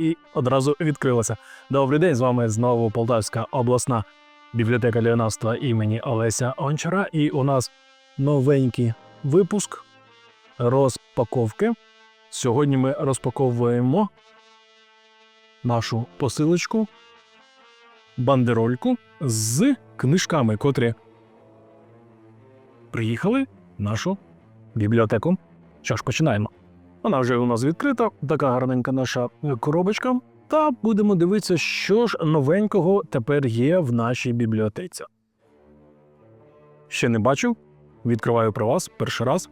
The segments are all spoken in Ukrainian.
і одразу відкрилася. Добрий день, з вами знову Полтавська обласна бібліотека ліонавства імені Олеся Ончара. І у нас новенький випуск розпаковки. Сьогодні ми розпаковуємо нашу посилочку, бандерольку з книжками, котрі приїхали в нашу бібліотеку. Що ж, починаємо. Вона вже у нас відкрита, така гарненька наша е, коробочка. Та будемо дивитися, що ж новенького тепер є в нашій бібліотеці. Ще не бачив. Відкриваю про вас перший раз.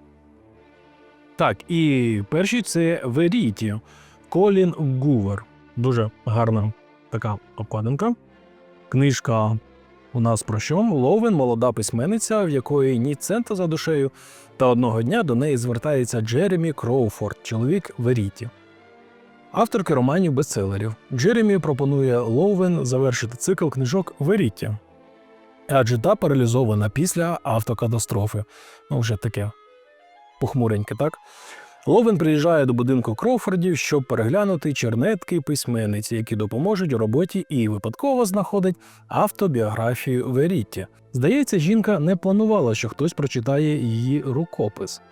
Так, і перший це Веріті Колін Гувер. Дуже гарна така обкладинка. Книжка у нас про що? Ловен, молода письменниця, в якої ні цента за душею, та одного дня до неї звертається Джеремі Кроуфорд, чоловік Веріті. Авторки романів бестселерів. Джеремі пропонує Лоувен завершити цикл книжок Веріті. Адже та паралізована після автокатастрофи. Ну, вже таке похмуреньке, так? Ловен приїжджає до будинку Кроуфордів, щоб переглянути чернетки письменниці, які допоможуть у роботі, і випадково знаходить автобіографію Верітті. Здається, жінка не планувала, що хтось прочитає її рукопис.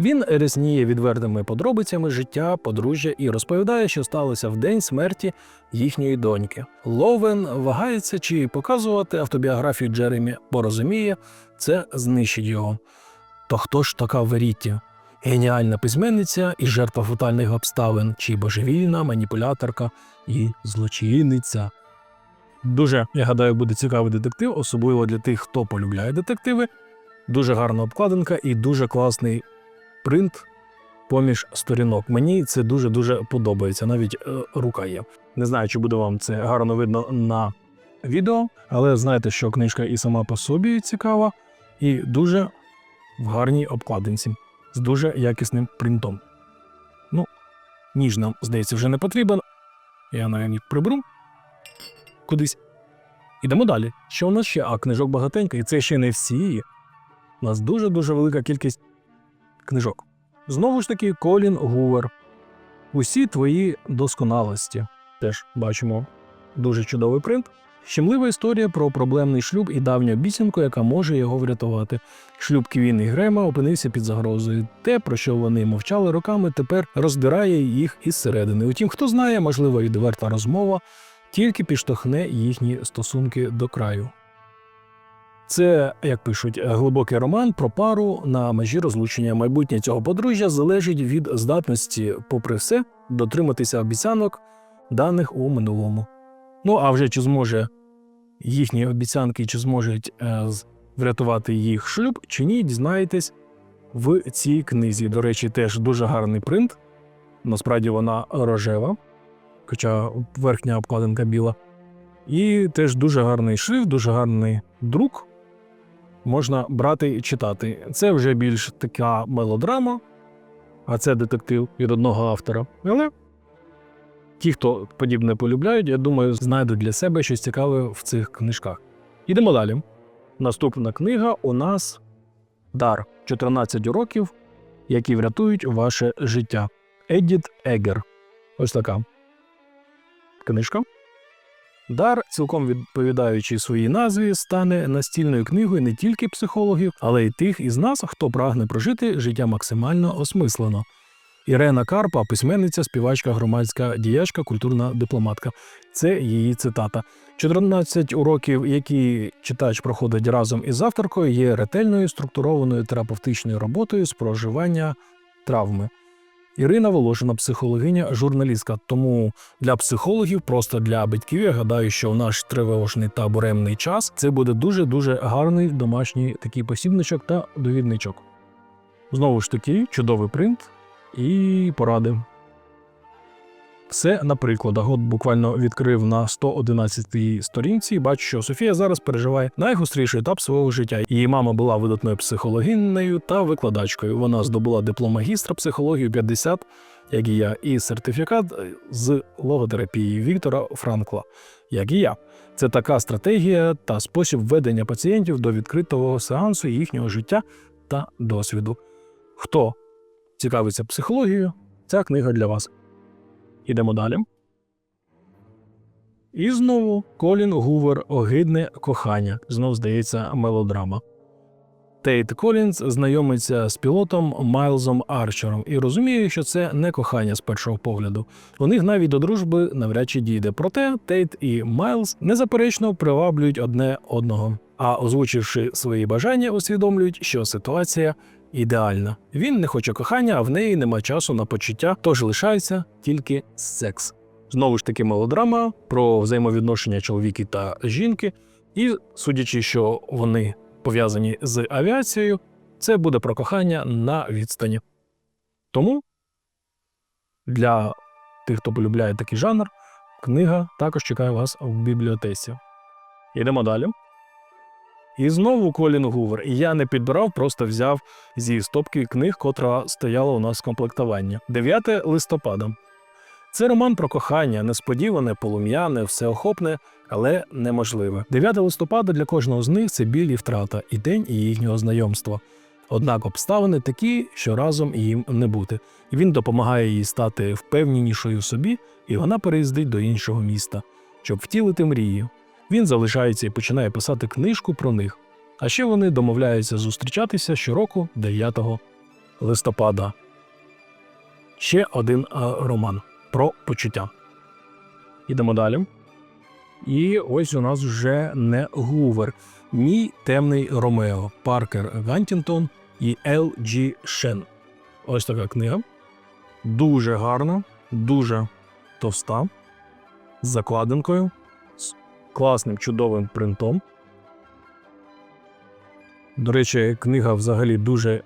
Він рясніє відвертими подробицями життя, подружжя і розповідає, що сталося в день смерті їхньої доньки. Ловен вагається, чи показувати автобіографію Джеремі, бо розуміє, це знищить його. То хто ж така Верітті? Геніальна письменниця і жертва фатальних обставин, чи божевільна маніпуляторка і злочинниця. Дуже, я гадаю, буде цікавий детектив, особливо для тих, хто полюбляє детективи. Дуже гарна обкладинка і дуже класний принт поміж сторінок. Мені це дуже-дуже подобається. Навіть е, рука є. Не знаю, чи буде вам це гарно видно на відео, але знаєте, що книжка і сама по собі цікава, і дуже в гарній обкладинці з дуже якісним принтом. Ну, ніж нам, здається, вже не потрібен. Я навіть приберу кудись. Ідемо далі. Що у нас ще? А книжок багатенько, і це ще не всі. У нас дуже-дуже велика кількість книжок. Знову ж таки, Колін Гувер. Усі твої досконалості. Теж бачимо дуже чудовий принт. Щемлива історія про проблемний шлюб і давню обіцянку, яка може його врятувати. Шлюб Квін і Грема опинився під загрозою. Те, про що вони мовчали роками, тепер роздирає їх із середини. Утім, хто знає, можливо, відверта розмова тільки підштовхне їхні стосунки до краю. Це, як пишуть, глибокий роман про пару на межі розлучення. Майбутнє цього подружжя залежить від здатності, попри все, дотриматися обіцянок, даних у минулому. Ну а вже чи зможе їхні обіцянки, чи зможуть е, врятувати їх шлюб, чи ні, дізнаєтесь в цій книзі. До речі, теж дуже гарний принт. Насправді вона рожева, хоча верхня обкладинка біла. І теж дуже гарний шрифт, дуже гарний друк. Можна брати і читати. Це вже більш така мелодрама, а це детектив від одного автора. Але ті, хто подібне полюбляють, я думаю, знайдуть для себе щось цікаве в цих книжках. Ідемо далі. Наступна книга у нас Дар 14 уроків, які врятують ваше життя. Едіт Егер. Ось така книжка. Дар, цілком відповідаючи своїй назві, стане настільною книгою не тільки психологів, але й тих із нас, хто прагне прожити життя максимально осмислено. Ірена Карпа, письменниця, співачка, громадська діячка, культурна дипломатка. Це її цитата. 14 уроків, які читач проходить разом із авторкою, є ретельною структурованою терапевтичною роботою з проживання травми. Ірина Волошина, психологиня, журналістка. Тому для психологів, просто для батьків, я гадаю, що в наш тривожний та буремний час це буде дуже дуже гарний домашній такий посібничок та довідничок. Знову ж таки, чудовий принт і поради. Все на прикладах. От буквально відкрив на 111-й сторінці. Бачу, що Софія зараз переживає найгостріший етап свого життя. Її мама була видатною психологинею та викладачкою. Вона здобула диплом магістра психології 50, як і я, і сертифікат з логотерапії Віктора Франкла, як і я. Це така стратегія та спосіб ведення пацієнтів до відкритого сеансу їхнього життя та досвіду. Хто цікавиться психологією, ця книга для вас. Ідемо далі. І знову Колін Гувер Огидне кохання. Знов здається, мелодрама. Тейт Колінз знайомиться з пілотом Майлзом Арчером і розуміє, що це не кохання з першого погляду. У них навіть до дружби навряд чи дійде. Проте Тейт і Майлз незаперечно приваблюють одне одного. А озвучивши свої бажання, усвідомлюють, що ситуація ідеальна. Він не хоче кохання, а в неї нема часу на почуття, тож лишається тільки секс. Знову ж таки, мелодрама про взаємовідношення чоловіки та жінки. І судячи, що вони пов'язані з авіацією, це буде про кохання на відстані. Тому для тих, хто полюбляє такий жанр, книга також чекає вас в бібліотеці. Йдемо далі. І знову Колін Гувер. Я не підбирав, просто взяв зі стопки книг, котра стояла у нас в комплектуванні. 9 листопада. Це роман про кохання, несподіване, полум'яне, всеохопне, але неможливе. 9 листопада для кожного з них це біль і втрата, і день їхнього знайомства. Однак обставини такі, що разом їм не бути. Він допомагає їй стати впевненішою собі, і вона переїздить до іншого міста, щоб втілити мрії. Він залишається і починає писати книжку про них. А ще вони домовляються зустрічатися щороку 9 листопада. Ще один а, роман про почуття. Ідемо далі. І ось у нас вже не Гувер. Мій темний Ромео, Паркер Гантінтон і Л. Джі Шен. Ось така книга. Дуже гарна, дуже товста, з закладинкою, класним чудовим принтом. До речі, книга взагалі дуже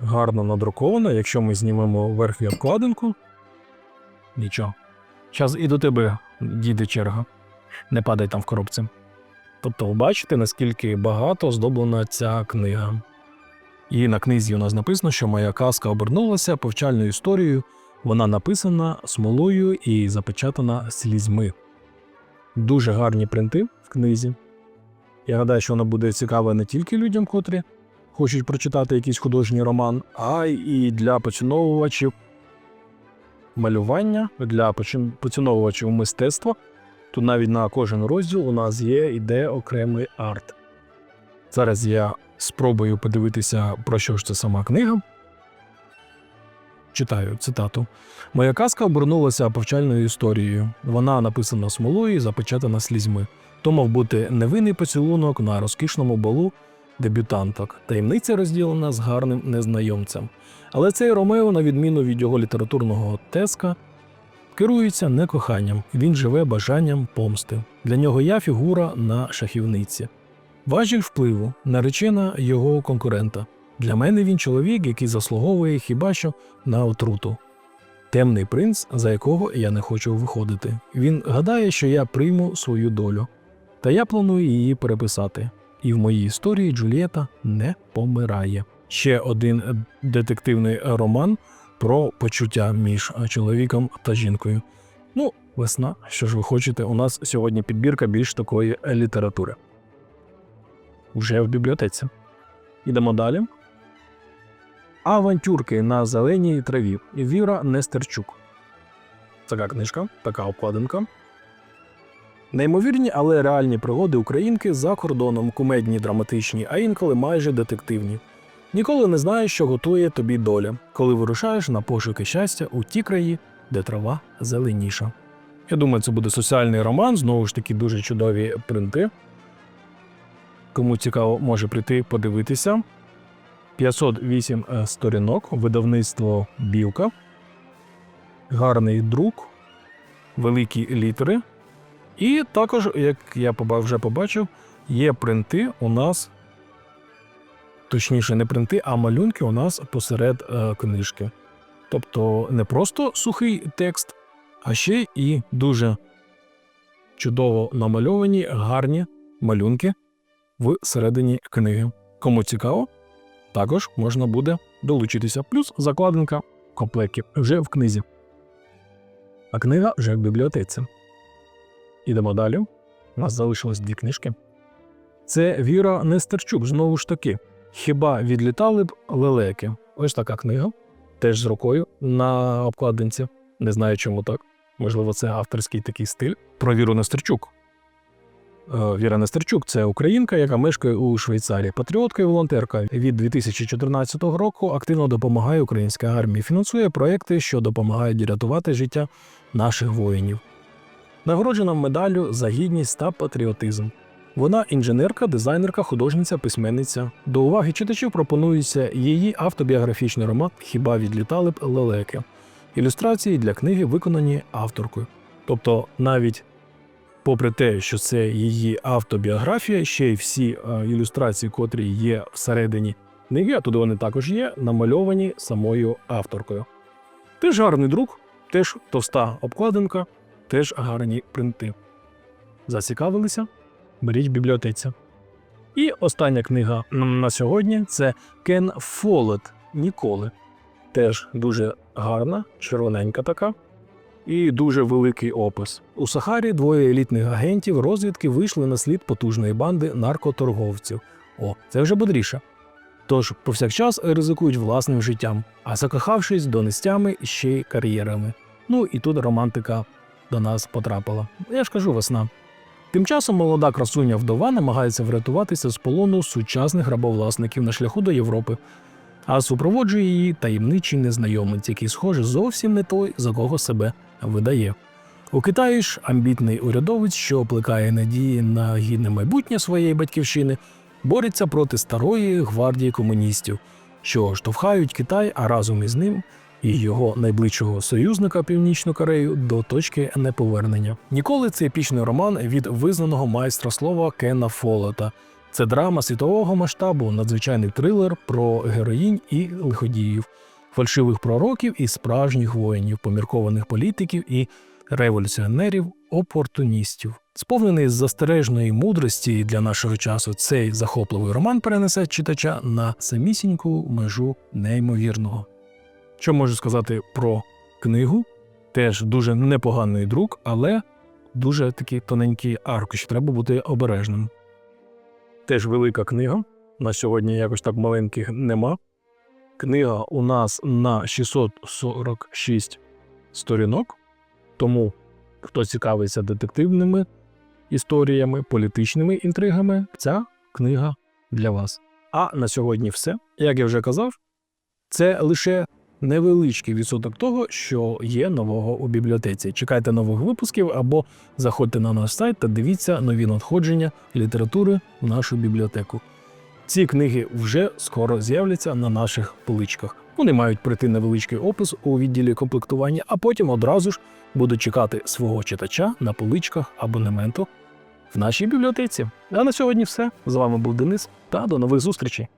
гарно надрукована. Якщо ми знімемо верхню обкладинку, нічого. Час і до тебе дійде черга. Не падай там в коробці. Тобто, ви бачите, наскільки багато оздоблена ця книга. І на книзі у нас написано, що моя казка обернулася повчальною історією. Вона написана смолою і запечатана слізьми. Дуже гарні принти в книзі. Я гадаю, що вона буде цікава не тільки людям, котрі хочуть прочитати якийсь художній роман, а й для поціновувачів малювання, для поціновувачів мистецтва. Тут навіть на кожен розділ у нас є іде окремий арт. Зараз я спробую подивитися, про що ж це сама книга. Читаю цитату. Моя казка обернулася повчальною історією. Вона написана смолою і запечатана слізьми. То мав бути невинний поцілунок на розкішному балу дебютанток. Таємниця розділена з гарним незнайомцем. Але цей Ромео, на відміну від його літературного теска, керується не коханням, він живе бажанням помсти. Для нього я фігура на шахівниці. Важіль впливу, наречена його конкурента. Для мене він чоловік, який заслуговує хіба що на отруту. Темний принц, за якого я не хочу виходити. Він гадає, що я прийму свою долю. Та я планую її переписати. І в моїй історії Джульєта не помирає. Ще один детективний роман про почуття між чоловіком та жінкою. Ну, весна, що ж ви хочете, у нас сьогодні підбірка більш такої літератури. Вже в бібліотеці. Ідемо далі. Авантюрки на зеленій траві. Віра Нестерчук. Така книжка, така обкладинка. Неймовірні, але реальні пригоди українки за кордоном, кумедні, драматичні, а інколи майже детективні. Ніколи не знаєш, що готує тобі доля, коли вирушаєш на пошуки щастя у ті краї, де трава зеленіша. Я думаю, це буде соціальний роман, знову ж таки, дуже чудові принти. Кому цікаво, може прийти подивитися. 508 е, сторінок, видавництво Білка. Гарний друк, великі літери. І також, як я вже побачив, є принти у нас, точніше, не принти, а малюнки у нас посеред е, книжки. Тобто не просто сухий текст, а ще і дуже чудово намальовані гарні малюнки в середині книги. Кому цікаво, також можна буде долучитися. Плюс закладинка комплектів вже в книзі. А книга вже в бібліотеці. Ідемо далі. У нас залишилось дві книжки. Це Віра Нестерчук, знову ж таки. Хіба відлітали б лелеки? Ось така книга, теж з рукою на обкладинці. Не знаю, чому так. Можливо, це авторський такий стиль. Про Віру Нестерчук. Е, Віра Нестерчук це українка, яка мешкає у Швейцарії. Патріотка і волонтерка. Від 2014 року активно допомагає українській армії, фінансує проекти, що допомагають рятувати життя наших воїнів. Нагороджена медаллю за гідність та патріотизм. Вона інженерка, дизайнерка, художниця, письменниця. До уваги читачів пропонується її автобіографічний роман Хіба відлітали б лелеки. Ілюстрації для книги виконані авторкою. Тобто, навіть попри те, що це її автобіографія, ще й всі е, ілюстрації, котрі є всередині книги, а туди вони також є, намальовані самою авторкою. Теж гарний друк, теж товста обкладинка, теж гарні принти. Зацікавилися? Беріть в бібліотеці. І остання книга на сьогодні це Кен Фолет Ніколи. Теж дуже гарна, червоненька така. І дуже великий опис. У Сахарі двоє елітних агентів розвідки вийшли на слід потужної банди наркоторговців. О, це вже бодріше. Тож повсякчас ризикують власним життям, а закохавшись донестями ще й кар'єрами. Ну і тут романтика до нас потрапила. Я ж кажу, весна. Тим часом молода красуня вдова намагається врятуватися з полону сучасних рабовласників на шляху до Європи, а супроводжує її таємничий незнайомець, який, схоже, зовсім не той, за кого себе видає. У Китаї ж амбітний урядовець, що плекає надії на гідне майбутнє своєї батьківщини, бореться проти старої гвардії комуністів, що штовхають Китай, а разом із ним і його найближчого союзника Північну Корею до точки неповернення. Ніколи це епічний роман від визнаного майстра слова Кена Фолета. Це драма світового масштабу, надзвичайний трилер про героїнь і лиходіїв, фальшивих пророків і справжніх воїнів, поміркованих політиків і революціонерів, опортуністів. Сповнений з застережної мудрості для нашого часу, цей захопливий роман перенесе читача на самісіньку межу неймовірного. Що можу сказати про книгу? Теж дуже непоганий друк, але дуже такий тоненький аркуш, треба бути обережним. Теж велика книга. На сьогодні якось так маленьких нема. Книга у нас на 646 сторінок. Тому, хто цікавиться детективними історіями, політичними інтригами, ця книга для вас. А на сьогодні все. Як я вже казав, це лише невеличкий відсоток того, що є нового у бібліотеці. Чекайте нових випусків або заходьте на наш сайт та дивіться нові надходження літератури в нашу бібліотеку. Ці книги вже скоро з'являться на наших поличках. Вони мають прийти невеличкий опис у відділі комплектування, а потім одразу ж будуть чекати свого читача на поличках абонементу в нашій бібліотеці. А на сьогодні все. З вами був Денис та до нових зустрічей.